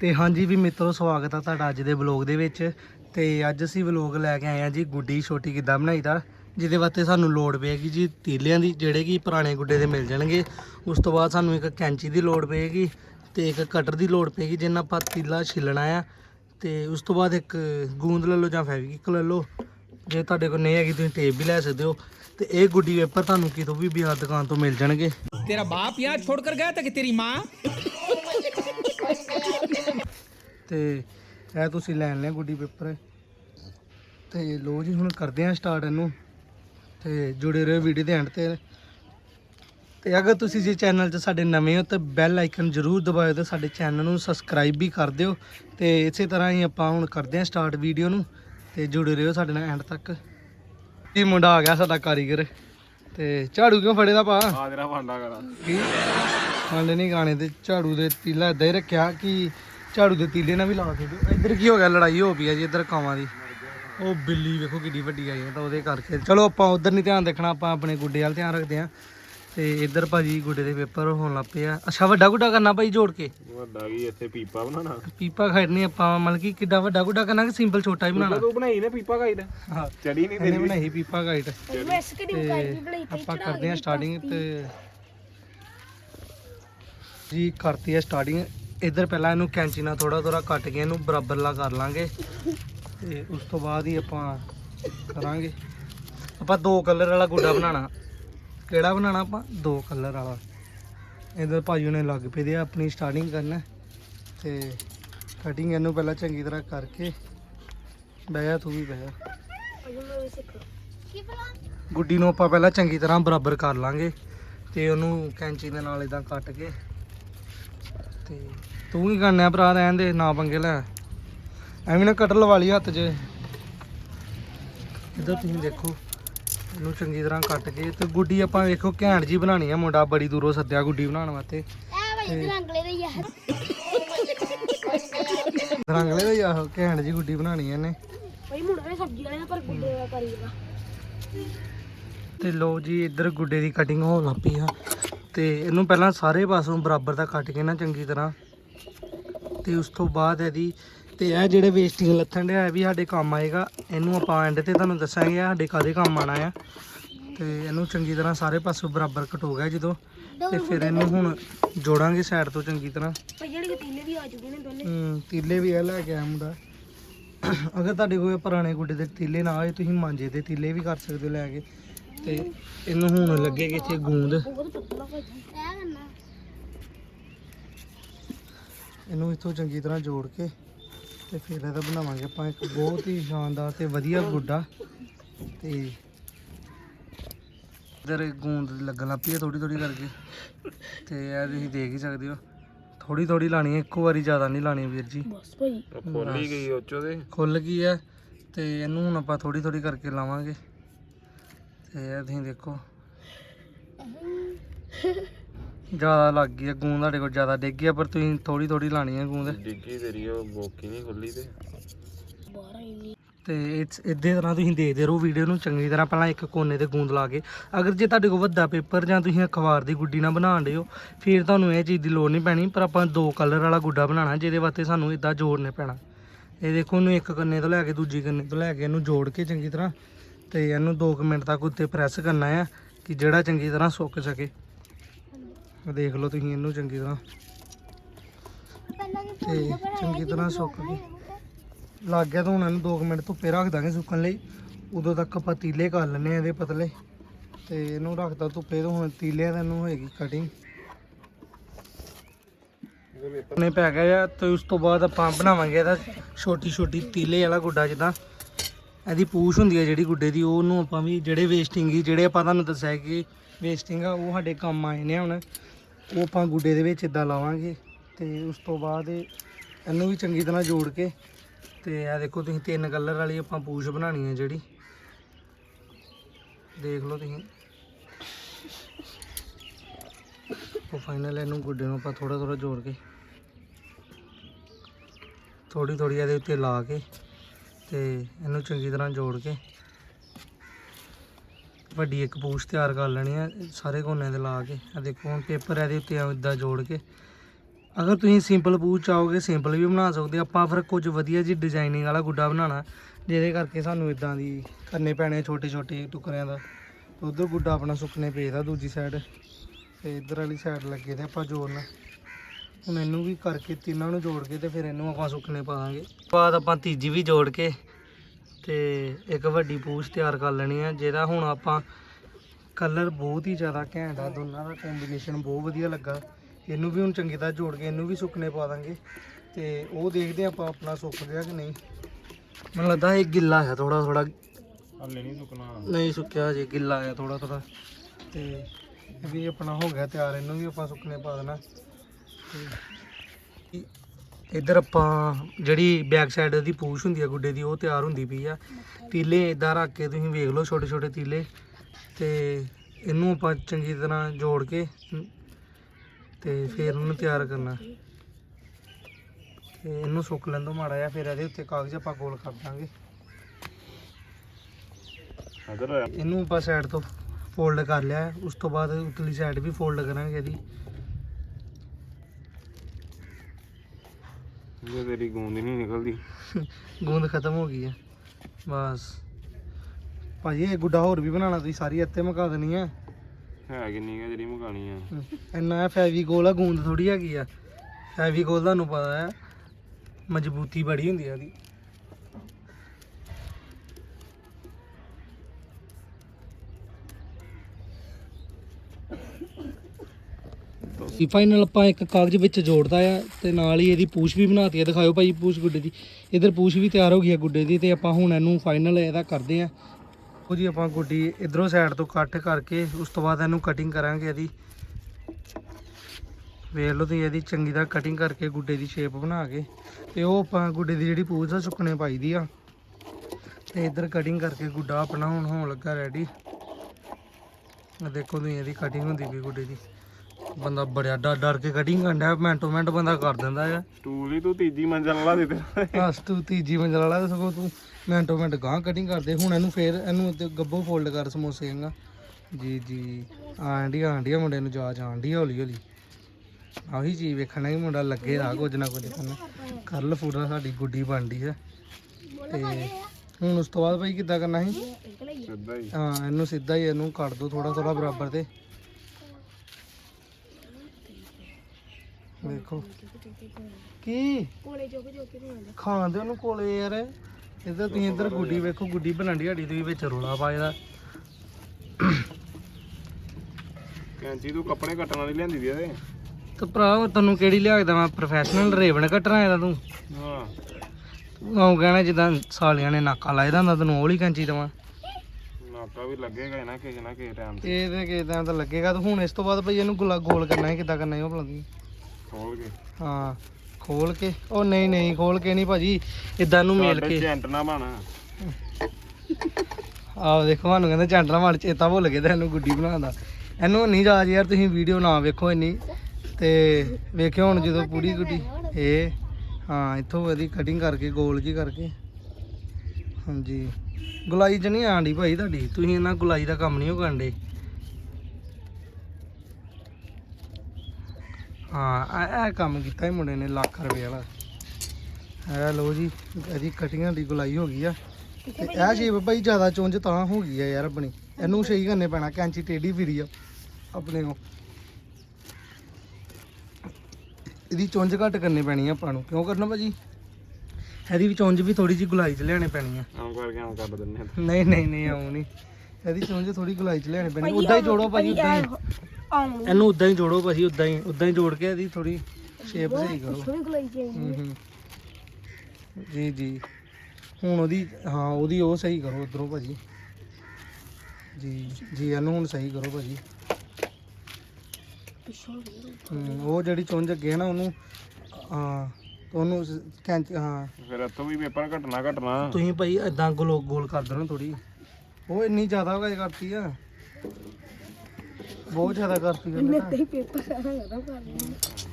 ਤੇ ਹਾਂਜੀ ਵੀ ਮਿੱਤਰੋ, ਸਵਾਗਤ ਆ ਤੁਹਾਡਾ ਅੱਜ ਦੇ ਵਲੌਗ ਦੇ ਵਿੱਚ। ਤੇ ਅੱਜ ਅਸੀਂ ਵਲੋਗ ਲੈ ਕੇ ਆਏ ਆ ਜੀ ਗੁੱਡੀ ਛੋਟੀ ਕਿੱਦਾਂ ਬਣਾਈ ਦਾ, ਜਿਹਦੇ ਵਾਸਤੇ ਸਾਨੂੰ ਲੋੜ ਪਏਗੀ ਜੀ ਤੀਲਿਆਂ ਦੀ, ਜਿਹੜੇ ਕਿ ਪੁਰਾਣੇ ਗੁੱਡੇ ਦੇ ਮਿਲ ਜਾਣਗੇ। ਉਸ ਤੋਂ ਬਾਅਦ ਸਾਨੂੰ ਇੱਕ ਕੈਂਚੀ ਦੀ ਲੋੜ ਪਏਗੀ ਤੇ ਇੱਕ ਕਟਰ ਦੀ ਲੋੜ ਪਏਗੀ ਜਿੰਨਾ ਆਪਾਂ ਤੀਲਾ ਛਿਲਣਾ ਆ। ਤੇ ਉਸ ਤੋਂ ਬਾਅਦ ਇੱਕ ਗੂੰਦ ਲੈ ਲਓ ਜਾਂ ਫੈਵਿਕਿਕ ਲੈ ਲਓ। ਜੇ ਤੁਹਾਡੇ ਕੋਲ ਨਹੀਂ ਹੈਗੀ, ਤੁਸੀਂ ਟੇਪ ਵੀ ਲੈ ਸਕਦੇ ਹੋ। ਤੇ ਇਹ ਗੁੱਡੀ ਪੇਪਰ ਤੁਹਾਨੂੰ ਕਿਤੋਂ ਵੀ ਬਿਹਾਰ ਦੁਕਾਨ ਤੋਂ ਮਿਲ ਜਾਣਗੇ। ਤੇਰਾ ਬਾਪ ਯਾਰ ਛੋੜ ਕਰ ਗਿਆ ਤਾਂ ਕਿ ਤੇਰੀ ਮਾਂ? ਤੇ ਇਹ ਤੁਸੀਂ ਲੈਣ ਲਿਆ ਗੁੱਡੀ ਪੇਪਰ। ਤੇ ਲੋ ਜੀ ਹੁਣ ਕਰਦੇ ਆ ਸਟਾਰਟ ਇਹਨੂੰ। ਤੇ ਜੁੜੇ ਰਹੋ ਵੀਡੀਓ ਦੇ ਐਂਡ ਤੇ। ਤੇ ਅਗਰ ਤੁਸੀਂ ਜੇ ਚੈਨਲ 'ਚ ਸਾਡੇ ਨਵੇਂ ਹੋ ਤਾਂ ਬੈਲ ਆਈਕਨ ਜ਼ਰੂਰ ਦਬਾਇਓ ਤੇ ਸਾਡੇ ਚੈਨਲ ਨੂੰ ਸਬਸਕ੍ਰਾਈਬ ਵੀ ਕਰ ਦਿਓ। ਤੇ ਇਸੇ ਤਰ੍ਹਾਂ ਹੀ ਆਪਾਂ ਹੁਣ ਕਰਦੇ ਆ ਸਟਾਰਟ ਵੀਡੀਓ ਨੂੰ। ਤੇ ਜੁੜੇ ਰਹੋ ਸਾਡੇ ਨਾਲ ਐਂਡ ਤੱਕ। ਇਹ ਮੁੰਡਾ ਆ ਗਿਆ ਸਾਡਾ ਕਾਰੀਗਰ। ਤੇ ਝਾੜੂ ਕਿਉਂ ਫੜੇ ਦਾ ਪਾ ਆਜਰਾ ਭਾਂਡਾ ਕਰਾ ਕੀ? ਹਾਲੇ ਨਹੀਂ ਗਾਣੇ ਤੇ ਝਾੜੂ ਦੇ ਤੀਲਾ ਏਦਾਂ ਹੀ ਰੱਖਿਆ ਕਿ ਝਾੜੂ ਦੇ ਤੀਲੇ ਨਾਲ ਵੀ ਲਾ ਕੇ ਦਿਓ। ਇੱਧਰ ਕੀ ਹੋ ਗਿਆ? ਲੜਾਈ ਹੋ ਪਈ ਆ ਜੀ ਇੱਧਰ ਕਾਵਾਂ ਦੀ। ਉਹ ਬਿੱਲੀ ਵੇਖੋ ਕਿੱਡੀ ਵੱਡੀ ਆਈ ਹੈ ਤਾਂ ਉਹਦੇ ਕਰਕੇ। ਚਲੋ ਆਪਾਂ ਉਧਰ ਨਹੀਂ ਧਿਆਨ ਦੇਖਣਾ ਆਪਾਂ ਆਪਣੇ ਗੁੱਡੇ ਵੱਲ ਧਿਆਨ ਰੱਖਦੇ ਆ ਤੇ ਇੱਧਰ ਭਾਜੀ ਗੁੱਡੇ ਦੇ ਪੇਪਰ ਹੋਣ ਲੱਗ ਪਏ ਆ। ਅੱਛਾ ਵੱਡਾ ਗੁੱਡਾ ਕਰਨਾ ਭਾਈ ਜੋੜ ਕੇ। ਵੱਡਾ ਕੀ ਇੱਥੇ ਪੀਪਾ ਬਣਾਉਣਾ। ਪੀਪਾ ਖੜਨੀ ਆਪਾਂ ਮਤਲਬ ਕਿ ਕਿੱਡਾ ਵੱਡਾ ਗੁੱਡਾ ਕਰਨਾ ਕਿ ਸਿੰਪਲ ਛੋਟਾ ਹੀ ਬਣਾਉਣਾ? ਤੂੰ ਬਣਾਈ ਨੇ ਪੀਪਾ ਕਾਈਦਾ ਹਾਂ। ਚੜੀ ਨਹੀਂ ਇਹਨੇ ਬਣਾਈ ਪੀਪਾ ਗਾਈਟ ਤੇ ਆਪਾਂ ਕਰਦੇ ਆ ਸਟਾਰਟਿੰਗ ਤੇ ਜੀ ਕਰਤੀ ਹੈ ਸਟਾਰਟਿੰਗ ਇੱਧਰ ਪਹਿਲਾਂ ਇਹਨੂੰ ਕੈਂਚੀ ਨਾਲ ਥੋੜਾ ਥੋੜਾ ਕੱਟ ਕੇ ਇਹਨੂੰ ਬਰਾਬਰਲਾ ਕਰ ਲਾਂਗੇ। ਤੇ ਉਸ ਤੋਂ ਬਾਅਦ ਹੀ ਆਪਾਂ ਕਰਾਂਗੇ। ਆਪਾਂ ਦੋ ਕਲਰ ਵਾਲਾ ਗੁੱਡਾ ਬਣਾਉਣਾ। ਕਿਹੜਾ ਬਣਾਉਣਾ ਆਪਾਂ? ਦੋ ਕਲਰ ਵਾਲਾ। ਇੱਧਰ ਭਾਜੀ ਨੇ ਲੱਗ ਪਏ ਦੇ ਆ, ਆਪਣੀ ਸਟਾਰਟਿੰਗ ਕਰਨਾ। ਤੇ ਕਟਿੰਗ ਇਹਨੂੰ ਪਹਿਲਾਂ ਚੰਗੀ ਤਰ੍ਹਾਂ ਕਰਕੇ ਬਹਿ ਤੂੰ ਵੀ ਬਹਿ ਗੁੱਡੀ ਨੂੰ ਆਪਾਂ ਪਹਿਲਾਂ ਚੰਗੀ ਤਰ੍ਹਾਂ ਬਰਾਬਰ ਕਰ ਲਾਂਗੇ। ਤੇ ਉਹਨੂੰ ਕੈਂਚੀ ਦੇ ਨਾਲ ਇਦਾਂ ਕੱਟ ਕੇ ਤੇ ਤੂੰ ਕੀ ਕਰਨਾ ਭਰਾ ਰਹਿਣ ਦੇ ਨਾ ਪੰਗੇ ਲੈ। ਐਵੇਂ ਨਾ ਕਟਰ ਲਵਾ ਲਈ ਹੱਥ 'ਚ। ਇੱਧਰ ਤੁਸੀਂ ਦੇਖੋ ਇਹਨੂੰ ਚੰਗੀ ਤਰ੍ਹਾਂ ਕੱਟ ਕੇ ਤੇ ਗੁੱਡੀ ਆਪਾਂ ਵੇਖੋ ਘੈਂਟ ਜੀ ਬਣਾਣੀ ਆ ਮੁੰਡਾ ਬੜੀ ਦੂਰੋਂ ਸੱਦਿਆ ਗੁੱਡੀ ਬਣਾਉਣ ਵਾਸਤੇ। ਰੰਗਲੇ ਦਾ ਆਹੋ ਘੈਂਟ ਜੀ ਗੁੱਡੀ ਬਣਾਣੀ ਇਹਨੇ। ਤੇ ਲੋ ਜੀ ਇੱਧਰ ਗੁੱਡੇ ਦੀ ਕਟਿੰਗ ਹੋਣ ਲੱਗ ਪਈ ਆ। ਤੇ ਇਹਨੂੰ ਪਹਿਲਾਂ ਸਾਰੇ ਪਾਸੋਂ ਬਰਾਬਰ ਦਾ ਕੱਟ ਕੇ ਨਾ ਚੰਗੀ ਤਰ੍ਹਾਂ। ਤੇ ਉਸ ਤੋਂ ਬਾਅਦ ਇਹਦੀ ਤੇ ਇਹ ਜਿਹੜੇ ਵੇਸਟਿੰਗ ਲੱਥਣ ਡਿਆ ਇਹ ਵੀ ਸਾਡੇ ਕੰਮ ਆਏਗਾ। ਇਹਨੂੰ ਆਪਾਂ ਐਂਡ ਤੇ ਤੁਹਾਨੂੰ ਦੱਸਾਂਗੇ ਸਾਡੇ ਕਾਦੇ ਕੰਮ ਆਣਾ ਆ। ਤੇ ਇਹਨੂੰ ਚੰਗੀ ਤਰ੍ਹਾਂ ਸਾਰੇ ਪਾਸੋਂ ਬਰਾਬਰ ਕਟੋ ਗਿਆ ਜਦੋਂ। ਤੇ ਫਿਰ ਇਹਨੂੰ ਹੁਣ ਜੋੜਾਂਗੇ ਸਾਈਡ ਤੋਂ ਚੰਗੀ ਤਰ੍ਹਾਂ। ਹੂੰ ਤੀਲੇ ਵੀ ਇਹ ਲੈ ਕੇ ਆਇਆ ਮੁੰਡਾ। ਅਗਰ ਤੁਹਾਡੇ ਕੋਲ ਪੁਰਾਣੇ ਗੁੱਡੇ ਦੇ ਤੀਲੇ ਨਾ ਹੋਏ ਤੁਸੀਂ ਮਾਂਜੇ ਦੇ ਤੀਲੇ ਵੀ ਕਰ ਸਕਦੇ ਹੋ ਲੈ ਕੇ। ਤੇ ਇਹਨੂੰ ਹੁਣ ਲੱਗੇਗੀ ਇੱਥੇ ਗੂੰਦ। ਇਹਨੂੰ ਇੱਥੋਂ ਚੰਗੀ ਤਰ੍ਹਾਂ ਜੋੜ ਕੇ ਤੇ ਫਿਰ ਇਹਦਾ ਬਣਾਵਾਂਗੇ ਆਪਾਂ ਇੱਕ ਬਹੁਤ ਹੀ ਸ਼ਾਨਦਾਰ ਤੇ ਵਧੀਆ ਗੁੱਡਾ। ਤੇ ਇਧਰ ਗੂੰਦ ਲੱਗਣ ਲੱਗ ਪਈ ਹੈ ਥੋੜੀ ਥੋੜੀ ਕਰਕੇ। ਤੇ ਇਹ ਤੁਸੀਂ ਦੇਖ ਹੀ ਸਕਦੇ ਹੋ। ਥੋੜੀ ਥੋੜੀ ਲਾਣੀ ਹੈ ਇੱਕੋ ਵਾਰੀ ਜ਼ਿਆਦਾ ਨਹੀਂ ਲਾਣੀ ਵੀਰ ਜੀ। ਖੋਲੀ ਗਈ ਉੱਚੋ ਦੇ ਖੁੱਲ ਗਈ ਹੈ ਤੇ ਇਹਨੂੰ ਹੁਣ ਆਪਾਂ ਥੋੜੀ ਥੋੜੀ ਕਰਕੇ ਲਾਵਾਂਗੇ। ਤੇ ਇਹ ਤੁਸੀਂ ਦੇਖੋ। ਜ਼ਿਆਦਾ ਲੱਗ ਗਈ ਗੂੰਦ ਤੁਹਾਡੇ ਕੋਲ ਜ਼ਿਆਦਾ ਡਿੱਗ ਗਿਆ ਪਰ ਤੁਸੀਂ ਥੋੜੀ ਥੋੜੀ ਲਾਣੀ ਹੈ ਗੂੰਦ। ਡਿੱਗੀ ਤੇਰੀ ਉਹ ਬੋਕੀ ਨਹੀਂ ਖੁੱਲੀ ਤੇ। ਤੇ ਇਸ ਇਦੇ ਤਰ੍ਹਾਂ ਤੁਸੀਂ ਦੇਖਦੇ ਰਹੋ ਵੀਡੀਓ ਨੂੰ ਚੰਗੀ ਤਰ੍ਹਾਂ ਪਹਿਲਾਂ ਇੱਕ ਕੋਨੇ ਤੇ ਗੂੰਦ ਲਾ ਕੇ। ਅਗਰ ਜੇ ਤੁਹਾਡੇ ਕੋਲ ਵੱਡਾ ਪੇਪਰ ਜਾਂ ਤੁਸੀਂ ਅਖਬਾਰ ਦੀ ਗੁੱਡੀ ਨਾਲ ਬਣਾਉਣ ਦੇ ਹੋ ਫਿਰ ਤੁਹਾਨੂੰ ਇਹ ਚੀਜ਼ ਦੀ ਲੋੜ ਨਹੀਂ ਪੈਣੀ ਪਰ ਆਪਾਂ ਦੋ ਕਲਰ ਵਾਲਾ ਗੁੱਡਾ ਬਣਾਉਣਾ ਜਿਹਦੇ ਵਾਸਤੇ ਸਾਨੂੰ ਇਦਾਂ ਜੋੜਨੇ ਪੈਣਾ। ਇਹ ਦੇਖੋ ਇਹਨੂੰ ਇੱਕ ਕੰਨੇ ਤੋਂ ਲੈ ਕੇ ਦੂਜੀ ਕੰਨੇ ਤੋਂ ਲੈ ਕੇ ਇਹਨੂੰ ਜੋੜ ਕੇ ਚੰਗੀ ਤਰ੍ਹਾਂ ਤੇ ਇਹਨੂੰ 2 ਮਿੰਟ ਤੱਕ ਉੱਤੇ ਪ੍ਰੈਸ ਕਰਨਾ ਆ ਕਿ ਜਿਹੜਾ ਚੰਗੀ ਤਰ੍ਹਾਂ ਸੁੱਕ ਸਕੇ। ਦੇਖ ਲਓ ਤੁਸੀਂ ਇਹਨੂੰ ਚੰਗੀ ਤਰ੍ਹਾਂ। ਤੇ ਚੰਗੀ ਤਰ੍ਹਾਂ ਸੁੱਕ ਗਈ। ਲੱਗ ਗਿਆ ਤਾਂ ਹੁਣ ਇਹਨੂੰ 2 ਮਿੰਟ ਧੁੱਪੇ ਰੱਖ ਦਾਂਗੇ ਸੁੱਕਣ ਲਈ। ਉਦੋਂ ਤੱਕ ਆਪਾਂ ਤੀਲੇ ਕਰ ਲੈਣੇ ਆ ਇਹਦੇ ਪਤਲੇ। ਤੇ ਇਹਨੂੰ ਰੱਖਦਾ ਧੁੱਪੇ ਤੋਂ ਹੁਣ ਤੀਲਿਆਂ ਦਾ ਇਹਨੂੰ ਹੋਏਗੀ ਕਟਿੰਗ ਨੇ ਪੈ ਗਿਆ ਆ ਤੇ ਉਸ ਤੋਂ ਬਾਅਦ ਆਪਾਂ ਬਣਾਵਾਂਗੇ ਇਹਦਾ ਛੋਟੀ ਛੋਟੀ ਤੀਲੇ ਵਾਲਾ ਗੁੱਡਾ ਜਿੱਦਾਂ। ਇਹਦੀ ਪੂਛ ਹੁੰਦੀ ਹੈ ਜਿਹੜੀ ਗੁੱਡੇ ਦੀ, ਉਹਨੂੰ ਆਪਾਂ ਵੀ ਜਿਹੜੇ ਵੇਸਟਿੰਗ ਹੀ, ਜਿਹੜੇ ਆਪਾਂ ਤੁਹਾਨੂੰ ਦੱਸਿਆ ਕਿ ਵੇਸਟਿੰਗ ਆ, ਉਹ ਸਾਡੇ ਕੰਮ ਆਏ ਨੇ ਹੁਣ। ਉਹ ਆਪਾਂ ਗੁੱਡੇ ਦੇ ਵਿੱਚ ਇਦਾਂ ਲਾਵਾਂਗੇ ਤੇ ਉਸ ਤੋਂ ਬਾਅਦ ਇਹਨੂੰ ਵੀ ਚੰਗੀ ਤਰ੍ਹਾਂ ਜੋੜ ਕੇ ਤੇ ਇਹ ਦੇਖੋ ਤੁਸੀਂ ਤਿੰਨ ਕਲਰ ਵਾਲੀ ਆਪਾਂ ਪੂਛ ਬਣਾਣੀ ਹੈ ਜਿਹੜੀ। ਦੇਖ ਲਓ ਤੁਸੀਂ। ਉਹ ਫਾਈਨਲ ਇਹਨੂੰ ਗੁੱਡੇ ਨੂੰ ਆਪਾਂ ਥੋੜਾ ਥੋੜਾ ਜੋੜ ਕੇ ਥੋੜੀ ਥੋੜੀ ਇਹਦੇ ਉੱਤੇ ਲਾ ਕੇ ਤੇ ਇਹਨੂੰ ਚੰਗੀ ਤਰ੍ਹਾਂ ਜੋੜ ਕੇ ਵੱਡੀ ਇੱਕ ਪੂਛ ਤਿਆਰ ਕਰ ਲੈਣੀ ਆ, ਸਾਰੇ ਕੋਨੇ ਤੇ ਲਾ ਕੇ। ਆ ਦੇਖੋ, ਹੁਣ ਪੇਪਰ ਇਹਦੇ ਉੱਤੇ ਇਦਾਂ ਜੋੜ ਕੇ। ਅਗਰ ਤੁਸੀਂ ਸਿੰਪਲ ਪੂਛ ਚਾਹੋਗੇ, ਸਿੰਪਲ ਵੀ ਬਣਾ ਸਕਦੇ ਆਪਾਂ ਫਿਰ ਕੁਝ ਵਧੀਆ ਜੀ ਡਿਜ਼ਾਈਨਿੰਗ ਵਾਲਾ ਗੁੱਡਾ ਬਣਾਉਣਾ, ਜਿਹਦੇ ਕਰਕੇ ਸਾਨੂੰ ਇਦਾਂ ਦੀ ਕਰਨੇ ਪੈਣੇ ਛੋਟੇ ਛੋਟੇ ਟੁਕੜਿਆਂ ਦਾ। ਉਧਰ ਗੁੱਡਾ ਆਪਣਾ ਸੁੱਕਣੇ ਪਏਦਾ ਦੂਜੀ ਸਾਈਡ ਤੇ ਇਧਰ ਵਾਲੀ ਸਾਈਡ ਲੱਗੇ ਤੇ ਆਪਾਂ ਜੋੜਨਾ। ਹੁਣ ਇਹਨੂੰ ਵੀ ਕਰਕੇ ਤਿੰਨਾਂ ਨੂੰ ਜੋੜ ਕੇ ਤੇ ਫਿਰ ਇਹਨੂੰ ਆਪਾਂ ਸੁੱਕਣੇ ਪਾ ਦਾਂਗੇ। ਬਾਅਦ ਆਪਾਂ ਤੀਜੀ ਵੀ ਜੋੜ ਕੇ ਤੇ ਇੱਕ ਵੱਡੀ ਪੂਛ ਤਿਆਰ ਕਰ ਲੈਣੀ ਆ ਜਿਹਦਾ ਹੁਣ ਆਪਾਂ ਕਲਰ ਬਹੁਤ ਹੀ ਜ਼ਿਆਦਾ ਘੈਂਟ ਆ ਦੋਨਾਂ ਦਾ ਕੰਬੀਨੇਸ਼ਨ ਬਹੁਤ ਵਧੀਆ ਲੱਗਾ। ਇਹਨੂੰ ਵੀ ਹੁਣ ਚੰਗੀ ਤਰ੍ਹਾਂ ਜੋੜ ਕੇ ਇਹਨੂੰ ਵੀ ਸੁੱਕਣੇ ਪਾ ਦਾਂਗੇ। ਤੇ ਉਹ ਦੇਖਦੇ ਆਪਾਂ ਆਪਣਾ ਸੁੱਕ ਗਿਆ ਕਿ ਨਹੀਂ। ਮੈਨੂੰ ਲੱਗਦਾ ਇਹ ਗਿੱਲਾ ਹੈ ਥੋੜਾ ਥੋੜਾ ਹਲੇ ਨਹੀਂ ਸੁੱਕਣਾ। ਨਹੀਂ ਸੁੱਕਿਆ ਜੇ ਗਿੱਲਾ ਹੈ ਥੋੜਾ ਥੋੜਾ ਤੇ ਇਹ ਵੀ ਆਪਣਾ ਹੋ ਗਿਆ ਤਿਆਰ ਇਹਨੂੰ ਵੀ ਆਪਾਂ ਸੁੱਕਣੇ ਪਾ ਦੇਣਾ। ਇੱਧਰ ਆਪਾਂ ਜਿਹੜੀ ਬੈਕ ਸਾਈਡ ਦੀ ਪੂਛ ਹੁੰਦੀ ਆ ਗੁੱਡੇ ਦੀ ਉਹ ਤਿਆਰ ਹੁੰਦੀ ਪਈ ਆ। ਤੀਲੇ ਇਦਾਂ ਰੱਖ ਕੇ ਤੁਸੀਂ ਵੇਖ ਲਓ ਛੋਟੇ ਛੋਟੇ ਤੀਲੇ। ਤੇ ਇਹਨੂੰ ਆਪਾਂ ਚੰਗੀ ਤਰ੍ਹਾਂ ਜੋੜ ਕੇ ਤੇ ਫਿਰ ਉਹਨੂੰ ਤਿਆਰ ਕਰਨਾ। ਤੇ ਇਹਨੂੰ ਸੁੱਕ ਲੈਣ ਦੋ ਮਾੜਾ ਜਿਹਾ ਫਿਰ ਇਹਦੇ ਉੱਤੇ ਕਾਗਜ਼ ਆਪਾਂ ਗੋਲ ਕਰ ਦਾਂਗੇ। ਇਹਨੂੰ ਆਪਾਂ ਸਾਈਡ ਤੋਂ ਫੋਲਡ ਕਰ ਲਿਆ। ਉਸ ਤੋਂ ਬਾਅਦ ਉਤਲੀ ਸਾਈਡ ਵੀ ਫੋਲਡ ਕਰਾਂਗੇ ਇਹਦੀ। ਜੇ ਤੇਰੀ ਗੂੰਦ ਨਹੀਂ ਨਿਕਲਦੀ। ਗੂੰਦ ਖਤਮ ਹੋ ਗਈ ਹੈ ਬਸ। ਭਾਜੀ ਇਹ ਗੁੱਡਾ ਹੋਰ ਵੀ ਬਣਾਉਣਾ ਤੁਸੀਂ ਸਾਰੀ ਇੱਥੇ ਮੁਕਾ ਦੇਣੀ ਹੈ ਹੈ ਕਿੰਨੀ ਹੈ ਜਿਹੜੀ ਮਕਾਣੀ ਆ। ਇੰਨਾ ਫੈਵੀਕੋਲ ਆ ਗੂੰਦ ਥੋੜੀ ਹੈਗੀ ਆ। ਫੈਵੀਕੋਲ ਤੁਹਾਨੂੰ ਪਤਾ ਹੈ ਮਜ਼ਬੂਤੀ ਬੜੀ ਹੁੰਦੀ ਆ ਇਹਦੀ। ਇਹ ਫਾਈਨਲ ਆਪਾਂ ਇੱਕ ਕਾਗਜ਼ ਵਿੱਚ ਜੋੜਦਾ ਆ ਤੇ ਨਾਲ ਹੀ ਇਹਦੀ ਪੂਛ ਵੀ ਬਣਾਤੀ ਆ। ਦਿਖਾਓ ਭਾਈ ਪੂਛ ਗੁੱਡੇ ਦੀ। ਇਧਰ ਪੂਛ ਵੀ ਤਿਆਰ ਹੋ ਗਈ ਆ ਗੁੱਡੇ ਦੀ ਤੇ ਆਪਾਂ ਹੁਣ ਇਹਨੂੰ ਫਾਈਨਲ ਇਹਦਾ ਕਰਦੇ ਆ। ਉਹ ਜੀ ਆਪਾਂ ਗੁੱਡੀ ਇਧਰੋਂ ਸਾਈਡ ਤੋਂ ਕੱਟ ਕਰਕੇ ਉਸ ਤੋਂ ਬਾਅਦ ਇਹਨੂੰ ਕਟਿੰਗ ਕਰਾਂਗੇ ਇਹਦੀ। ਵੇਖ ਲਓ ਤੁਸੀਂ ਇਹਦੀ ਚੰਗੀ ਤਰ੍ਹਾਂ ਕਟਿੰਗ ਕਰਕੇ ਗੁੱਡੇ ਦੀ ਸ਼ੇਪ ਬਣਾ ਕੇ। ਤੇ ਉਹ ਆਪਾਂ ਗੁੱਡੇ ਦੀ ਜਿਹੜੀ ਪੂਛ ਆ ਸੁੱਕਣੇ ਪਾਈ ਦੀ ਆ। ਤੇ ਇਧਰ ਕਟਿੰਗ ਕਰਕੇ ਗੁੱਡਾ ਆਪਣਾ ਹੁਣ ਹੋਣ ਲੱਗਾ ਰੈਡੀ ਦੇਖੋ ਤੁਸੀਂ ਇਹਦੀ ਕਟਿੰਗ ਹੁੰਦੀ ਵੀ ਗੁੱਡੇ ਦੀ। ਬੰਦਾ ਬੜਿਆ ਡਰ ਡਰ ਕੇ ਕਟਿੰਗ ਕਰਦਾ ਮਿੰਟੋ ਮਿੰਟ ਬੰਦਾ ਕਰ ਦਿੰਦਾ ਆ। ਸਟੂਲ ਹੀ ਤੂੰ ਤੀਜੀ ਮੰਜ਼ਲ ਵਾਲਾ ਦੇ ਦੇ ਬਸ ਤੂੰ ਤੀਜੀ ਮੰਜ਼ਲ ਵਾਲਾ ਸਗੋਂ ਤੂੰ ਮਿੰਟੋ ਮਿੰਟ ਗਾਂ ਕਟਿੰਗ ਕਰਦੇ। ਹੁਣ ਇਹਨੂੰ ਫੇਰ ਇਹਨੂੰ ਤੇ ਗੱਬੋ ਫੋਲਡ ਕਰ ਸਮੋਸੇ ਵਾਂਗਾ। ਜੀ ਜੀ। ਆਂਡੀ ਆਂਡੀ ਮੁੰਡੇ ਨੂੰ ਜਾ ਆਂਡੀ ਹੌਲੀ ਹੌਲੀ ਆਹੀ ਚੀਜ਼ ਵੇਖਣਾ ਹੀ ਮੁੰਡਾ ਲੱਗੇ ਰਾ ਕੁਝ ਨਾ ਕੁਝ ਕਰਨ। ਕੱਲ ਪੂਰਾ ਸਾਡੀ ਗੁੱਡੀ ਬਣਦੀ ਹੈ ਤੇ ਹੁਣ ਉਸ ਤੋਂ ਬਾਅਦ ਭਾਈ ਕਿੱਦਾਂ ਕਰਨਾ ਸੀ? ਸਿੱਧਾ ਹੀ। ਹਾਂ ਇਹਨੂੰ ਸਿੱਧਾ ਹੀ ਇਹਨੂੰ ਕੱਟ ਦੋ ਥੋੜਾ ਥੋੜਾ ਬਰਾਬਰ ਤੇ। ਦੇਖੋ। ਕੀ ਖਾਣ ਦੇ ਉਹਨੂੰ ਕੋਲੇ ਯਾਰ। ਇੱਧਰ ਤੁਸੀਂ ਇੱਧਰ ਗੁੱਡੀ ਵੇਖੋ ਗੁੱਡੀ ਬਣਾਂਡੀ ਸਾਡੀ ਤੁਸੀਂ ਵਿੱਚ ਰੋਲਾ ਪਾਇਦਾ ਕੈਂਚੀ ਤੂੰ ਕੱਪੜੇ ਕੱਟਣ ਵਾਲੀ ਲਿਆਂਦੀ ਦੀ ਇਹਦੇ ਤੇ ਭਰਾ ਤੈਨੂੰ ਕਿਹੜੀ ਲਿਆ ਕੇ ਦੇਵਾਂ? ਪ੍ਰੋਫੈਸ਼ਨਲ ਰੇਵਨ ਕੱਟਣਾ ਇਹਦਾ ਤੂੰ। ਹਾਂ। ਤੂੰ ਆਉਂ ਕਹਿਣਾ ਜਿੱਦਾਂ ਸਾਲਿਆਂ ਨੇ ਨਾਕਾ ਲਾਇਦਾ ਹੁੰਦਾ ਤੈਨੂੰ ਉਹ ਵਾਲੀ ਕੈਂਚੀ ਦੇਵਾਂ। ਨਾਕਾ ਵੀ ਲੱਗੇਗਾ ਨਾ ਕਿਸੇ ਨਾ ਕਿਸੇ ਟਾਈਮ ਤੇ। ਇਹ ਤੇ ਕਿਸੇ ਟਾਈਮ ਤਾਂ ਲੱਗੇਗਾ ਤੇ ਹੁਣ ਇਸ ਤੋਂ ਬਾਅਦ ਭਈ ਇਹਨੂੰ ਗੁਲਾ ਗੋਲ ਕਰਨਾ ਹੈ ਕਿੱਦਾਂ ਕਰਨਾ ਹੈ ਉਹ ਭਲਾ ਖੋਲ ਕੇ। ਹਾਂ ਖੋਲ ਕੇ। ਉਹ ਨਹੀਂ ਨਹੀਂ ਖੋਲ ਕੇ ਨਹੀਂ ਭਾਜੀ। ਇਦਾਂ ਨੂੰ ਮੇਲ ਕੇ। ਏਜੰਟ ਨਾ ਬਣ। ਆਹ ਦੇਖੋ ਤੁਹਾਨੂੰ ਕਹਿੰਦੇ ਚਾਂਟਰਾ ਮਾਰ ਚੇਤਾ ਭੁੱਲ ਗਏ ਤੇ ਇਹਨੂੰ ਗੁੱਡੀ ਬਣਾਉਂਦਾ ਇਹਨੂੰ ਨਹੀਂ ਜਾਜ ਯਾਰ ਤੁਸੀਂ ਵੀਡੀਓ ਨਾ ਵੇਖੋ ਇੰਨੀ। ਤੇ ਵੇਖਿਓ ਹੁਣ ਜਦੋਂ ਪੂਰੀ ਗੁੱਡੀ। ਇਹ ਹਾਂ ਇੱਥੋਂ ਇਹਦੀ ਕਟਿੰਗ ਕਰਕੇ ਗੋਲ ਜੀ ਕਰਕੇ। ਹਾਂਜੀ। ਗੁਲਾਈ ਚ ਨਹੀਂ ਆਂਦੀ ਭਾਈ ਤੁਹਾਡੀ। ਤੁਸੀਂ ਇਹਨਾਂ ਗੁਲਾਈ ਦਾ ਕੰਮ ਨਹੀਂ ਉਹ ਕਰਦੇ ਹਾਂ ਇਹ ਇਹ ਕੰਮ ਕੀਤਾ ਇਹ ਮੁੰਡੇ ਨੇ ਲੱਖ ਰੁਪਏ ਵਾਲਾ। ਇਹ ਲੋ ਜੀ ਇਹਦੀ ਕਟਿੰਗਾਂ ਦੀ ਗੁਲਾਈ ਹੋ ਗਈ ਆ। ਤੇ ਇਹ ਸ਼ੇਪ ਭਾਈ ਜ਼ਿਆਦਾ ਚੁੰਝ ਤਾਂ ਹੋ ਗਈ ਆ ਯਾਰ ਆਪਣੀ। ਇਹਨੂੰ ਸਹੀ ਕਰਨੇ ਪੈਣਾ ਕੈਂਚੀ ਟੇਢੀ ਫਿਰੀ ਆ ਆਪਣੇ ਕੋ ਇਹਦੀ ਚੁੰਝ ਘੱਟ ਕਰਨੀ ਪੈਣੀ ਆ ਆਪਾਂ ਨੂੰ। ਕਿਉਂ ਕਰਨਾ ਭਾਜੀ? ਇਹਦੀ ਵੀ ਚੁੰਝ ਵੀ ਥੋੜੀ ਜਿਹੀ ਗੁਲਾਈ ਚ ਲਿਆਣੇ ਪੈਣੀ ਆ। ਆਮ ਕਰਕੇ ਆਮ ਕੱਢ ਦਿੰਨੇ ਆ। ਨਹੀਂ ਨਹੀਂ ਨਹੀਂ ਆਉਂ ਨਹੀਂ ਇਹਦੀ ਚੁੰਝ ਥੋੜੀ ਗੁਲਾਈ ਚ ਲਿਆਣੇ ਪੈਣੀ ਉਦਾਂ ਹੀ ਜੋੜੋ ਭਾਜੀ ਉਦਾਂ ਹੀ। ਇਹਨੂੰ ਉਦਾਂ ਹੀ ਜੋੜੋ ਭਾਜੀ ਉਦਾਂ ਹੀ ਉਦਾਂ ਹੀ ਜੋੜ ਕੇ ਇਹਦੀ ਥੋੜੀ ਸ਼ੇਪ ਸਹੀ ਕਰੋ। ਹੂੰ। ਹੂੰ ਜੀ ਜੀ। ਹੁਣ ਉਹਦੀ ਹਾਂ ਉਹਦੀ ਉਹ ਸਹੀ ਕਰੋ ਉਧਰੋਂ ਭਾਜੀ। ਜੀ ਜੀ ਇਹਨੂੰ ਹੁਣ ਸਹੀ ਕਰੋ ਭਾਜੀ। ਹੂੰ, ਉਹ ਜਿਹੜੀ ਚੁੰਝ ਅੱਗੇ ਹੈ ਨਾ ਉਹਨੂੰ ਹਾਂ ਉਹਨੂੰ ਸ- ਕੈਂਚ ਹਾਂ। ਫਿਰ ਇੱਥੋਂ ਵੀ ਪੇਪਰ ਘਟਣਾ ਘਟਣਾ। ਤੁਸੀਂ ਭਾਈ ਇਦਾਂ ਗੋਲ ਗੋਲ ਕਰ ਦੇਣਾ ਥੋੜੀ ਉਹ ਇੰਨੀ ਜ਼ਿਆਦਾ ਹੋ ਕਰਤੀ ਆ। ਬਹੁਤ ਜ਼ਿਆਦਾ ਕਰਤੀ ਉਹਨੇ ਤਾਂ।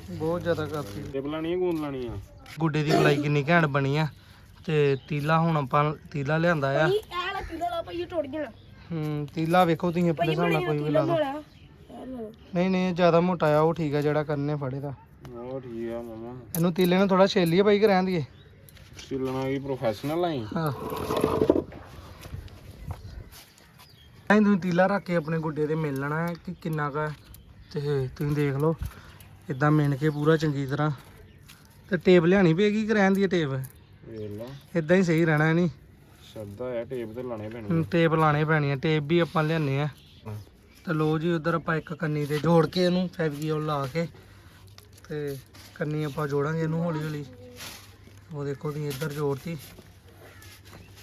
ਬਹੁਤ ਜ਼ਿਆਦਾ ਕਰਤੀ। ਟੇਪ ਲਾਣੀ ਹੈ ਗੂੰਦ ਲਾਣੀ ਆ? ਗੁੱਡੇ ਦੀ ਗਲਾਈ ਕਿੰਨੀ ਘੈਂਟ ਬਣੀ ਆ। ਤੇ ਤੀਲਾ ਹੁਣ ਆਪਾਂ ਤੀਲਾ ਲਿਆਂਦਾ ਆ। ਹੂੰ ਤੀਲਾ ਵੇਖੋ ਤੁਸੀਂ ਆਪਣੇ ਹਿਸਾਬ ਨਾਲ ਕੋਈ ਵੀ ਲਾ ਲਓ। ਨਹੀਂ ਨਹੀਂ ਇਹ ਜ਼ਿਆਦਾ ਮੋਟਾ ਆ ਉਹ ਠੀਕ ਆ ਜਿਹੜਾ ਕਰਨੇ ਫੜੇ ਦਾ। ਉਹ ਠੀਕ ਆ ਮਾਮਾ। ਇਹਨੂੰ ਤੀਲੇ ਨੂੰ ਥੋੜਾ ਛੇਲੀਏ ਭਾਈ ਕਿ ਰਹਿਣ ਦੀਏ ਸਿਲਣਾ ਕੀ ਪ੍ਰੋਫੈਸ਼ਨਲ ਆਈ ਹਾਂ। ਐਂ ਤੁਸੀਂ ਤੀਲਾ ਰੱਖ ਕੇ ਆਪਣੇ ਗੁੱਡੇ ਤੇ ਮਿਲ ਲੈਣਾ ਹੈ ਕਿ ਕਿੰਨਾ ਕਾ ਤੇ ਤੁਸੀਂ ਦੇਖ ਲਓ ਇਦਾਂ ਮਿਣ ਕੇ ਪੂਰਾ ਚੰਗੀ ਤਰ੍ਹਾਂ। ਤੇ ਟੇਪ ਲਿਆਣੀ ਪਏਗੀ ਕਿ ਰਹਿਣ ਦੀ ਟੇਪ? ਵੇਖ ਲਾ। ਇਦਾਂ ਹੀ ਸਹੀ ਰਹਿਣਾ ਨਹੀਂ ਸ਼ਰਦਾ ਹੈ ਟੇਪ ਤੇ ਲਾਣੇ ਪੈਣੇ ਟੇਪ ਲਾਣੇ ਪੈਣੀ ਆ ਟੇਪ ਵੀ ਆਪਾਂ ਲਿਆਨੇ ਆ ਤੇ ਲੋ ਜੀ ਉਧਰ ਆਪਾਂ ਇੱਕ ਕੰਨੀ ਤੇ ਜੋੜ ਕੇ ਇਹਨੂੰ ਫੈਵੀਕੋਲ ਲਾ ਕੇ। ਤੇ ਕੰਨੀ ਆਪਾਂ ਜੋੜਾਂਗੇ ਇਹਨੂੰ ਹੌਲੀ ਹੌਲੀ ਉਹ ਦੇਖੋ ਤੁਸੀਂ ਇੱਧਰ ਜੋੜਤੀ।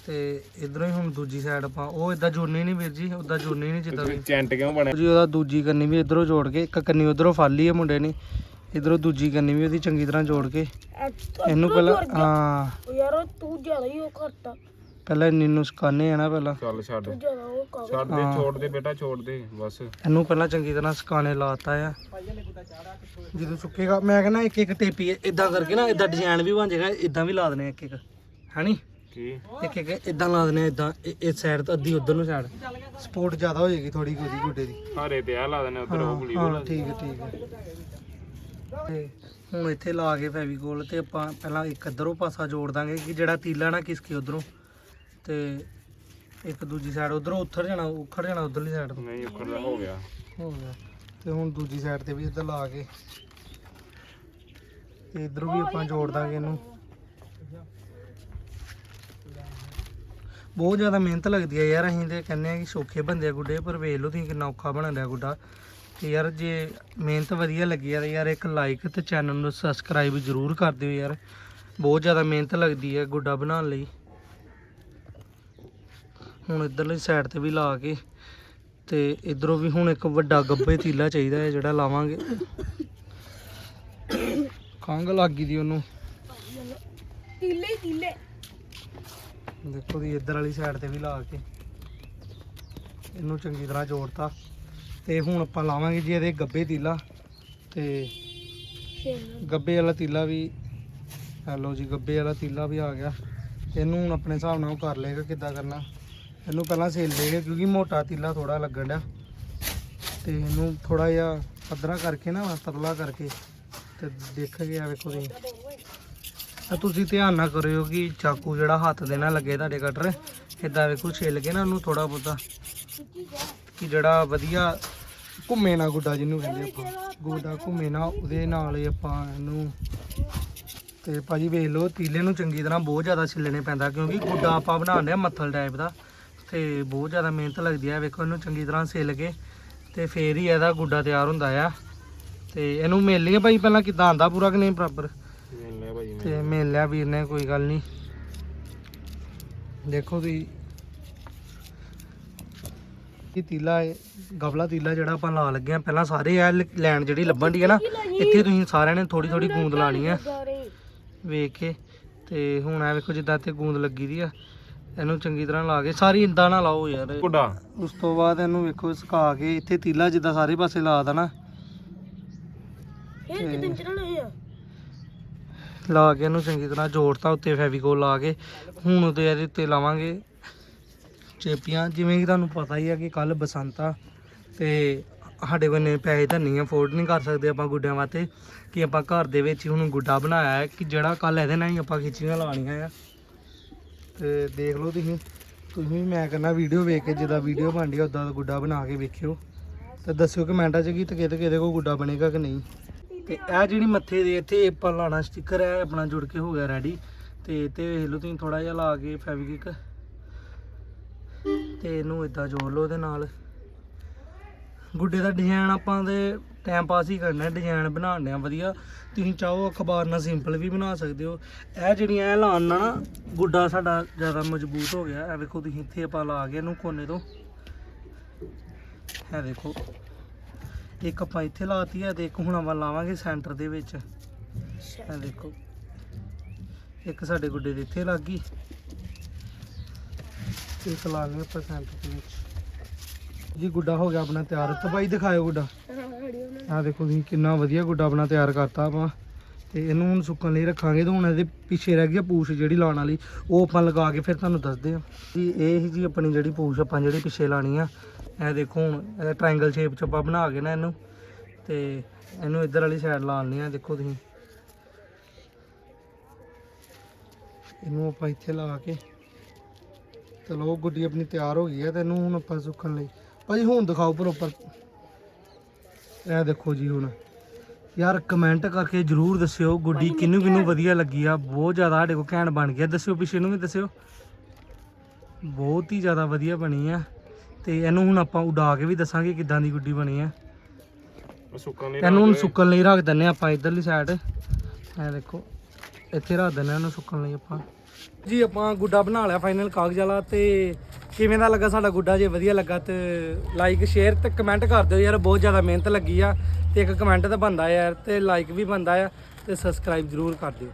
ਤੇ ਇਧਰੋਂ ਹੀ ਹੁਣ ਦੂਜੀ ਸਾਈਡ ਆਪਾਂ ਉਹ ਇਦਾਂ ਜੁੜਨੀ ਨਹੀਂ ਵੀਰ ਜੀ ਉਦਾਂ ਜੁੜਨੀ ਨਹੀਂ ਜਿੱਦਾਂ ਵੀ। ਚੈਂਟ ਕਿਉਂ ਬਣਿਆ? ਜੀ ਉਹਦਾ ਦੂਜੀ ਕੰਨੀ ਵੀ ਇਧਰੋਂ ਜੋੜ ਕੇ ਇੱਕ ਕੰਨੀ ਉਧਰੋਂ ਫੜ ਲਈ ਹੈ ਮੁੰਡੇ ਨੇ ਇਧਰੋਂ ਦੂਜੀ ਕੰਨੀ ਵੀ ਉਹਦੀ ਚੰਗੀ ਤਰ੍ਹਾਂ ਜੋੜ ਕੇ। ਇਹਨੂੰ ਪਹਿਲਾਂ ਹਾਂ। ਯਾਰ ਤੂੰ ਜ਼ਿਆਦਾ ਹੀ ਉਹ ਕਰਤਾ। ਪਹਿਲਾਂ ਇੰਨੀ ਨੂੰ ਸਕਾਨੇ ਆ ਨਾ ਪਹਿਲਾਂ। ਚੱਲ ਛੱਡ। ਜ਼ਿਆਦਾ ਉਹ ਕਰ। ਛੱਡ ਦੇ। ਛੋੜ ਦੇ ਬੇਟਾ ਛੋੜ ਦੇ ਬਸ। ਇਹਨੂੰ ਪਹਿਲਾਂ ਚੰਗੀ ਤਰ੍ਹਾਂ ਸਕਾਨੇ ਲਾਤਾ ਆ। ਜਦੋਂ ਸੁੱਕੇਗਾ ਮੈਂ ਕਹਿੰਦਾ ਇੱਕ ਇੱਕ ਟੇਪੀ ਇਦਾਂ ਕਰਕੇ ਨਾ ਇਦਾਂ ਡਿਜ਼ਾਈਨ ਵੀ ਬਣ ਜਾਏਗਾ ਇਦਾਂ ਵੀ ਲਾ ਦਨੇ ਇੱਕ ਇੱਕ ਹੈਨੀ ਕੀ? ਇੱਕ ਇੱਕ ਇਦਾਂ ਲਾ ਦਨੇ ਇਦਾਂ ਇਸ ਸਾਈਡ ਤੋਂ ਅੱਧੀ ਉਧਰ ਨੂੰ ਸਾਈਡ ਸਪੋਰਟ ਜ਼ਿਆਦਾ ਹੋ ਜਾਏਗੀ ਥੋੜੀ ਗੋਦੀ ਗੁੱਡੇ ਦੀ। ਹਾਰੇ ਤੇ ਆ ਲਾ ਦੇਣੇ ਉਧਰ ਉਹ ਗੁਲੀ ਹਾਂ ਠੀਕ ਹੈ ਠੀਕ ਹੈ। ਤੇ ਹੁਣ ਇੱਥੇ ਲਾ ਕੇ ਫੈਵੀਕੋਲ ਤੇ ਆਪਾਂ ਪਹਿਲਾਂ ਇੱਕ ਅੱਧਰੋਂ ਪਾਸਾ ਜੋੜ ਦਾਂਗੇ ਕਿ ਜਿਹੜਾ ਤੀਲਾ ਨਾ ਕਿਸਕੇ ਉਧਰੋਂ। ਤੇ ਇੱਕ ਦੂਜੀ ਸਾਈਡ ਉਧਰੋਂ ਉੱਥਰ ਜਾਣਾ ਉਖੜ ਜਾਣਾ ਉਧਰਲੀ ਸਾਈਡ ਤੋਂ। ਨਹੀਂ ਉੱਕਰ ਦਾ ਹੋ ਗਿਆ। ਹੋ ਗਿਆ। ਤੇ ਹੁਣ ਦੂਜੀ ਸਾਈਡ ਤੇ ਵੀ ਇੱਧਰ ਲਾ ਕੇ। ਤੇ ਇਧਰੋਂ ਵੀ ਆਪਾਂ ਜੋੜ ਦਾਂਗੇ ਇਹਨੂੰ। ਬਹੁਤ ਜ਼ਿਆਦਾ ਮਿਹਨਤ ਲੱਗਦੀ ਹੈ ਯਾਰ, ਅਸੀਂ ਤੇ ਕਹਿੰਦੇ ਆ ਕਿ ਸੌਖੇ ਬੰਦੇ ਆ ਗੁੱਡੇ, ਪਰ ਵੇਖ ਲਓ ਤੁਸੀਂ ਕਿੰਨਾ ਔਖਾ ਬਣਨ ਡਿਆ ਗੁੱਡਾ। ਤੇ ਯਾਰ ਜੇ ਮਿਹਨਤ ਵਧੀਆ ਲੱਗੀ ਯਾਰ ਯਾਰ ਇੱਕ ਲਾਈਕ ਤੇ ਚੈਨਲ ਨੂੰ ਸਬਸਕ੍ਰਾਈਬ ਜ਼ਰੂਰ ਕਰ ਦਿਓ ਯਾਰ। ਬਹੁਤ ਜ਼ਿਆਦਾ ਮਿਹਨਤ ਲੱਗਦੀ ਹੈ ਗੁੱਡਾ ਬਣਾਉਣ ਲਈ। ਹੁਣ ਇਧਰਲੀ ਸਾਈਡ ਤੇ ਵੀ ਲਾ ਕੇ ਤੇ ਇਧਰੋਂ ਵੀ ਹੁਣ ਇੱਕ ਵੱਡਾ ਗੱਬੇ ਤੀਲਾ ਚਾਹੀਦਾ ਹੈ ਜਿਹੜਾ ਲਾਵਾਂਗੇ। ਖੰਗ ਲੱਗ ਦੀ ਉਹਨੂੰ। ਤੀਲੇ ਤੀਲੇ। ਦੇਖੋ ਦੀ ਇੱਧਰ ਵਾਲੀ ਸਾਈਡ ਤੇ ਵੀ ਲਾ ਕੇ। ਇਹਨੂੰ ਚੰਗੀ ਤਰ੍ਹਾਂ ਜੋੜਤਾ। ਤੇ ਹੁਣ ਆਪਾਂ ਲਾਵਾਂਗੇ ਜੀ ਇਹਦੇ ਗੱਬੇ ਤੀਲਾ। ਤੇ ਗੱਬੇ ਵਾਲਾ ਤੀਲਾ ਵੀ ਲਓ ਜੀ, ਗੱਬੇ ਵਾਲਾ ਤੀਲਾ ਵੀ ਆ ਗਿਆ। ਇਹਨੂੰ ਹੁਣ ਆਪਣੇ ਹਿਸਾਬ ਨਾਲ ਉਹ ਕਰ ਲਏਗਾ, ਕਿੱਦਾਂ ਕਰਨਾ। ਇਹਨੂੰ ਪਹਿਲਾਂ ਸੇਲ ਲਏਗਾ ਕਿਉਂਕਿ ਮੋਟਾ ਤੀਲਾ ਥੋੜਾ ਲੱਗਣ ਡਿਆ। ਤੇ ਇਹਨੂੰ ਥੋੜਾ ਜਿਹਾ ਪੱਧਰਾ ਕਰਕੇ ਨਾ, ਪਤਲਾ ਕਰਕੇ। ਤੇ ਦੇਖਾਂਗੇ ਆ ਵੇਖੋ ਤੁਸੀਂ। ਤਾਂ ਤੁਸੀਂ ਧਿਆਨ ਨਾ ਕਰਿਓ ਕਿ ਚਾਕੂ ਜਿਹੜਾ ਹੱਥ ਦੇ ਨਾਲ ਲੱਗੇ ਤੁਹਾਡੇ ਕਟਰ ਇਦਾਂ ਵੇਖੋ ਛਿੱਲ ਕੇ ਨਾ ਉਹਨੂੰ ਥੋੜਾ ਬਹੁਤਾ ਕਿ ਜਿਹੜਾ ਵਧੀਆ ਘੁੰਮੇ ਨਾ ਗੁੱਡਾ ਜਿਹਨੂੰ ਕਹਿੰਦੇ ਆਪਾਂ। ਗੋਡਾ ਘੁੰਮੇ ਨਾ ਉਹਦੇ ਨਾਲ ਹੀ ਆਪਾਂ ਇਹਨੂੰ ਤੇ ਭਾਜੀ ਵੇਖ ਲਓ, ਤੀਲੇ ਨੂੰ ਚੰਗੀ ਤਰ੍ਹਾਂ ਬਹੁਤ ਜ਼ਿਆਦਾ ਛਿੱਲਣੇ ਪੈਂਦਾ ਕਿਉਂਕਿ ਗੁੱਡਾ ਆਪਾਂ ਬਣਾਉਂਦੇ ਆ ਮੱਥਲ ਟਾਈਪ ਦਾ ਤੇ ਬਹੁਤ ਜ਼ਿਆਦਾ ਮਿਹਨਤ ਲੱਗਦੀ ਆ। ਵੇਖੋ ਇਹਨੂੰ ਚੰਗੀ ਤਰ੍ਹਾਂ ਛਿੱਲ ਕੇ ਤੇ ਫੇਰ ਹੀ ਇਹਦਾ ਗੁੱਡਾ ਤਿਆਰ ਹੁੰਦਾ ਆ। ਤੇ ਇਹਨੂੰ ਮਿਲ ਲਈਏ ਭਾਈ ਪਹਿਲਾਂ ਕਿਦਾਂ ਆਂਦਾ ਪੂਰਾ ਕਿ ਨਹੀਂ ਬਰਾਬਰ ਤੇ ਮਿਲ ਲਿਆ ਵੀਰ ਨੇ ਕੋਈ ਗੱਲ ਨਹੀਂ। ਦੇਖੋ ਤੁਸੀਂ। ਇਹ ਤੀਲਾ ਹੈ ਗਵਲਾ ਤੀਲਾ ਜਿਹੜਾ ਆਪਾਂ ਲਾ ਲੱਗੇ ਆ ਪਹਿਲਾਂ ਸਾਰੇ ਇਹ ਲੈਣ ਜਿਹੜੀ ਲੱਭਣ ਦੀ ਹੈ ਨਾ ਇੱਥੇ ਤੁਸੀਂ ਸਾਰਿਆਂ ਨੇ ਥੋੜੀ ਥੋੜੀ ਗੂੰਦ ਲਾਣੀ ਆ। ਵੇਖ ਕੇ ਤੇ ਹੁਣ ਇਹ ਵੇਖੋ ਜਿੱਦਾਂ ਤੇ ਗੂੰਦ ਲੱਗੀ ਦੀ ਆ ਇਹਨੂੰ ਚੰਗੀ ਤਰ੍ਹਾਂ ਲਾ ਕੇ ਸਾਰੀ ਇੰਦਾ ਨਾ ਲਾਓ ਯਾਰ। ਗੁੱਡਾ ਉਸ ਤੋਂ ਬਾਅਦ ਇਹਨੂੰ ਵੇਖੋ ਸੁਕਾ ਕੇ ਇੱਥੇ ਤੀਲਾ ਜਿੱਦਾਂ ਸਾਰੇ ਪਾਸੇ ਲਾ ਦੇਣਾ। ਇਹ ਕਿਤੇ ਚੜਾਣੇ ਆ ਲਾ ਕੇ ਇਹਨੂੰ ਚੰਗੀ ਤਰ੍ਹਾਂ ਜੋੜਤਾ, ਉੱਤੇ ਫੈਵੀਕੋਲ ਲਾ ਕੇ। ਹੁਣ ਉਹਦੇ ਇਹਦੇ ਉੱਤੇ ਲਾਵਾਂਗੇ ਚੇਪੀਆਂ। ਜਿਵੇਂ ਕਿ ਤੁਹਾਨੂੰ ਪਤਾ ਹੀ ਆ ਕਿ ਕੱਲ ਬਸੰਤ ਆ ਤੇ ਸਾਡੇ ਕੋਲ ਨੇ ਪੈਸੇ ਤਾਂ ਨਹੀਂ ਅਫੋਰਡ ਨਹੀਂ ਕਰ ਸਕਦੇ ਆਪਾਂ ਗੁੱਡਿਆਂ ਵਾਸਤੇ। ਕਿ ਆਪਾਂ ਘਰ ਦੇ ਵਿੱਚ ਹੀ ਹੁਣ ਗੁੱਡਾ ਬਣਾਇਆ ਹੈ ਕਿ ਜਿਹੜਾ ਕੱਲ ਇਹਦੇ ਨਾਲ ਹੀ ਆਪਾਂ ਖਿੱਚੀਆਂ ਲਾਉਣੀਆਂ ਆ। ਤੇ ਦੇਖ ਲਓ ਤੁਸੀਂ ਤੁਸੀਂ ਵੀ ਮੈਂ ਕਹਿੰਦਾ ਵੀਡੀਓ ਵੇਖ ਕੇ ਜਿੱਦਾਂ ਵੀਡੀਓ ਬਣਦੀ ਆ, ਉਦਾਂ ਦਾ ਗੁੱਡਾ ਬਣਾ ਕੇ ਵੇਖਿਓ। ਤੇ ਦੱਸਿਓ ਕਮੈਂਟਾਂ 'ਚ ਕਿ ਤੇ ਕਿਹਦੇ ਕਿਹਦੇ ਕੋਲ ਗੁੱਡਾ ਬਣੇਗਾ ਕਿ ਨਹੀਂ। ਤੇ ਇਹ ਜਿਹੜੀ ਮੱਥੇ ਦੇ ਇੱਥੇ ਆਪਾਂ ਲਾਣਾ ਸਟicker ਹੈ, ਆਪਣਾ ਜੁੜ ਕੇ ਹੋ ਗਿਆ ਰੈਡੀ ਤੇ ਤੇ ਵੇਖ ਲਓ ਤੁਸੀਂ ਥੋੜਾ ਜਿਹਾ ਲਾ ਕੇ ਫੈਬਰਿਕ ਤੇ ਇਹਨੂੰ ਇਦਾਂ ਜੋੜ ਲਓ ਉਹਦੇ ਨਾਲ। ਗੁੱਡੇ ਦਾ ਡਿਜ਼ਾਈਨ ਆਪਾਂ ਦੇ ਟਾਈਮ ਪਾਸ ਹੀ ਕਰਨਾ ਡਿਜ਼ਾਈਨ ਬਣਾਉਣੇ ਆ ਵਧੀਆ। ਤੁਸੀਂ ਚਾਹੋ ਅਖਬਾਰ ਨਾਲ ਸਿੰਪਲ ਵੀ ਬਣਾ ਸਕਦੇ ਹੋ। ਇਹ ਜਿਹੜੀਆਂ ਇਹ ਲਾਉਣ ਨਾਲ ਨਾ, ਗੁੱਡਾ ਸਾਡਾ ਜ਼ਿਆਦਾ ਮਜ਼ਬੂਤ ਹੋ ਗਿਆ। ਇਹ ਵੇਖੋ ਤੁਸੀਂ ਇੱਥੇ ਆਪਾਂ ਲਾ ਕੇ ਇਹਨੂੰ ਕੋਨੇ ਤੋਂ। ਇਹ ਦੇਖੋ। ਇੱਕ ਆਪਾਂ ਇੱਥੇ ਲਾਤੀ ਹੈ ਤੇ ਇੱਕ ਹੁਣ ਆਪਾਂ ਲਾਵਾਂਗੇ ਸੈਂਟਰ ਦੇ ਵਿੱਚ। ਇਹ ਦੇਖੋ। ਇੱਕ ਸਾਡੇ ਗੁੱਡੇ ਦੇ ਇੱਥੇ ਲੱਗ ਗਈ। ਇੱਕ ਲਾ ਲਿਆ ਆਪਾਂ ਸੈਂਟਰ ਦੇ ਵਿੱਚ। ਜੀ ਗੁੱਡਾ ਹੋ ਗਿਆ ਆਪਣਾ ਤਿਆਰ। ਤੇ ਬਾਈ ਦਿਖਾਇਓ ਗੁੱਡਾ। ਆਹ ਦੇਖੋ ਤੁਸੀਂ ਕਿੰਨਾ ਵਧੀਆ ਗੁੱਡਾ ਆਪਣਾ ਤਿਆਰ ਕਰਤਾ ਆਪਾਂ। ਤੇ ਇਹਨੂੰ ਹੁਣ ਸੁੱਕਣ ਲਈ ਰੱਖਾਂਗੇ ਤੇ ਹੁਣ ਇਹਦੇ ਪਿੱਛੇ ਰਹਿ ਗਈ ਪੂਛ ਜਿਹੜੀ ਲਾਣ ਵਾਲੀ, ਉਹ ਆਪਾਂ ਲਗਾ ਕੇ ਫਿਰ ਤੁਹਾਨੂੰ ਦੱਸਦੇ ਆ। ਜੀ, ਇਹ ਜੀ ਆਪਣੀ ਜਿਹੜੀ ਪੂਛ ਆਪਾਂ ਜਿਹੜੀ ਪਿੱਛੇ ਲਾਣੀ ਆ। ਇਹ ਦੇਖੋ ਹੁਣ ਇਹਦਾ ਟ੍ਰਾਇੰਗਲ ਸ਼ੇਪ ਚ ਆਪਾਂ ਬਣਾ ਕੇ ਨਾ ਇਹਨੂੰ, ਤੇ ਇਹਨੂੰ ਇੱਧਰ ਵਾਲੀ ਸਾਈਡ ਲਾਣੀ ਆ, ਦੇਖੋ ਤੁਸੀਂ। ਇਹਨੂੰ ਆਪਾਂ ਇੱਥੇ ਲਾ ਕੇ, ਚਲੋ ਗੁੱਡੀ ਆਪਣੀ ਤਿਆਰ ਹੋ ਗਈ ਹੈ ਤੇ ਇਹਨੂੰ ਹੁਣ ਆਪਾਂ ਸੁੱਕਣ ਲਈ। ਭਾਜੀ ਹੁਣ ਦਿਖਾਓ ਪ੍ਰੋਪਰ ਇਹ ਦੇਖੋ ਜੀ ਹੁਣ। ਯਾਰ ਕਮੈਂਟ ਕਰਕੇ ਜਰੂਰ ਦੱਸਿਓ ਗੁੱਡੀ ਕਿਹਨੂੰ ਕਿਹਨੂੰ ਵਧੀਆ ਲੱਗੀ ਆ। ਬਹੁਤ ਜ਼ਿਆਦਾ ਸਾਡੇ ਕੋਲ ਘੈਂਟ ਬਣ ਗਿਆ। ਦੱਸਿਓ ਪਿੱਛੇ ਨੂੰ ਵੀ ਦੱਸਿਓ। ਬਹੁਤ ਹੀ ਜ਼ਿਆਦਾ ਵਧੀਆ ਬਣੀ ਆ। ਤੇ ਇਹਨੂੰ ਹੁਣ ਆਪਾਂ ਉਡਾ ਕੇ ਵੀ ਦੱਸਾਂਗੇ ਕਿੱਦਾਂ ਦੀ ਗੁੱਡੀ ਬਣੀ ਆ। ਸੁੱਕਣ ਲਈ ਇਹਨੂੰ ਹੁਣ। ਸੁੱਕਣ ਲਈ ਰੱਖ ਦਿੰਨੇ ਆਪਾਂ ਇਧਰਲੀ ਸਾਈਡ ਇਹ ਦੇਖੋ ਇੱਥੇ ਰੱਖ ਦਿੰਨੇ ਇਹਨੂੰ ਸੁੱਕਣ ਲਈ ਆਪਾਂ। ਜੀ, ਆਪਾਂ ਗੁੱਡਾ ਬਣਾ ਲਿਆ ਫਾਈਨਲ ਕਾਗਜ਼ ਵਾਲਾ ਤੇ ਕਿਵੇਂ ਦਾ ਲੱਗਾ ਸਾਡਾ ਗੁੱਡਾ? ਜੇ ਵਧੀਆ ਲੱਗਾ ਤੇ ਲਾਈਕ ਸ਼ੇਅਰ ਤੇ ਕਮੈਂਟ ਕਰ ਦਿਓ ਯਾਰ, ਬਹੁਤ ਜ਼ਿਆਦਾ ਮਿਹਨਤ ਲੱਗੀ ਆ ਤੇ ਇੱਕ ਕਮੈਂਟ ਤਾਂ ਬੰਦਾ ਯਾਰ ਤੇ ਲਾਈਕ ਵੀ ਬੰਦਾ ਆ ਤੇ ਸਬਸਕ੍ਰਾਈਬ ਜ਼ਰੂਰ ਕਰ ਦਿਓ।